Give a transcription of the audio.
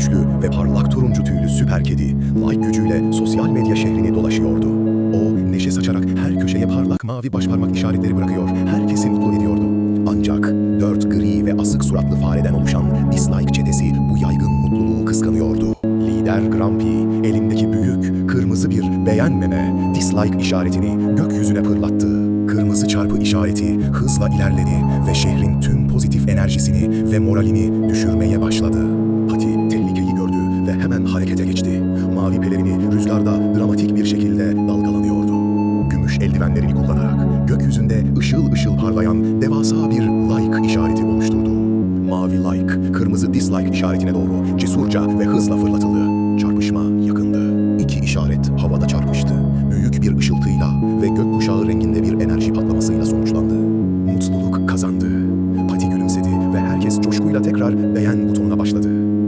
güçlü ve parlak turuncu tüylü süper kedi, like gücüyle sosyal medya şehrini dolaşıyordu. O, neşe saçarak her köşeye parlak mavi başparmak işaretleri bırakıyor, herkesi mutlu ediyordu. Ancak dört gri ve asık suratlı fareden oluşan dislike çetesi bu yaygın mutluluğu kıskanıyordu. Lider Grumpy, elindeki büyük, kırmızı bir beğenmeme, dislike işaretini gökyüzüne fırlattı. Kırmızı çarpı işareti hızla ilerledi ve şehrin tüm pozitif enerjisini ve moralini düşürmeye başladı hemen harekete geçti. Mavi pelerini rüzgarda dramatik bir şekilde dalgalanıyordu. Gümüş eldivenlerini kullanarak gökyüzünde ışıl ışıl parlayan devasa bir like işareti oluşturdu. Mavi like, kırmızı dislike işaretine doğru cesurca ve hızla fırlatıldı. Çarpışma yakındı. İki işaret havada çarpıştı. Büyük bir ışıltıyla ve gökkuşağı renginde bir enerji patlamasıyla sonuçlandı. Mutluluk kazandı. Pati gülümsedi ve herkes coşkuyla tekrar beğen butonuna başladı.